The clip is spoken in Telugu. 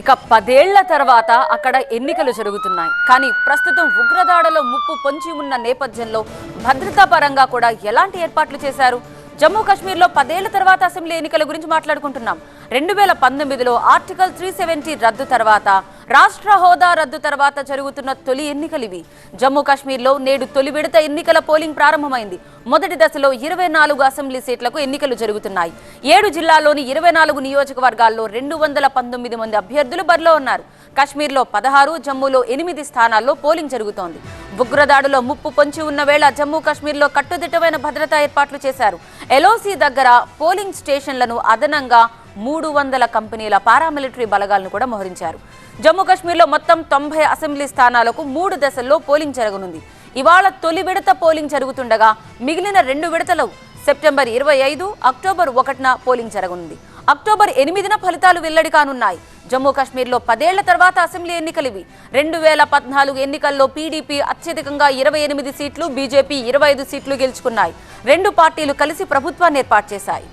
ఇక పదేళ్ళ తర్వాత అక్కడ ఎన్నికలు జరుగుతున్నాయి. కానీ ప్రస్తుతం ఉగ్రదాడలో ముప్పు పొంచి ఉన్న నేపథ్యంలో భద్రతా పరంగా కూడా ఎలాంటి ఏర్పాట్లు చేశారు? జమ్మూ కాశ్మీర్లో పదేళ్ళ తర్వాత అసెంబ్లీ ఎన్నికల గురించి మాట్లాడుకుంటున్నాం. రెండు వేల పంతొమ్మిదిలో ఆర్టికల్ త్రీ సెవెంటీ రద్దు తర్వాత రాష్ట్ర హోదా రద్దు తర్వాత జరుగుతున్న తొలి ఎన్నికలు ఇవి. జమ్మూ కాశ్మీర్లో నేడు తొలి విడత ఎన్నికల పోలింగ్ ప్రారంభమైంది. మొదటి దశలో ఇరవై నాలుగు అసెంబ్లీ సీట్లకు ఎన్నికలు జరుగుతున్నాయి. ఏడు జిల్లాల్లోని ఇరవై నాలుగు నియోజకవర్గాల్లో రెండు వందల పంతొమ్మిది మంది అభ్యర్థులు బరిలో ఉన్నారు. కాశ్మీర్లో పదహారు జమ్మూలో ఎనిమిది స్థానాల్లో పోలింగ్ జరుగుతోంది. ఉగ్రదాడులో ముప్పు పొంచి ఉన్న వేళ జమ్మూ కాశ్మీర్లో కట్టుదిట్టమైన భద్రతా ఏర్పాట్లు చేశారు. ఎల్ఓసి దగ్గర పోలింగ్ స్టేషన్లను అదనంగా మూడు వందల కంపెనీల పారామిలిటరీ బలగాలను కూడా మోహరించారు. జమ్మూ కాశ్మీర్లో మొత్తం తొంభై అసెంబ్లీ స్థానాలకు మూడు దశల్లో పోలింగ్ జరగనుంది. ఇవాళ తొలి విడత పోలింగ్ జరుగుతుండగా మిగిలిన రెండు విడతలు సెప్టెంబర్ ఇరవై ఐదు అక్టోబర్ ఒకటిన పోలింగ్ జరగనుంది. అక్టోబర్ ఎనిమిదిన ఫలితాలు వెల్లడి కానున్నాయి. జమ్మూ కాశ్మీర్లో పదేళ్ళ తర్వాత అసెంబ్లీ ఎన్నికలు ఇవి రెండు వేల పద్నాలుగు ఎన్నికల్లో పీడీపీ అత్యధికంగా ఇరవై ఎనిమిది సీట్లు బీజేపీ ఇరవై ఐదు సీట్లు గెలుచుకున్నాయి. రెండు పార్టీలు కలిసి ప్రభుత్వాన్ని ఏర్పాటు చేశాయి.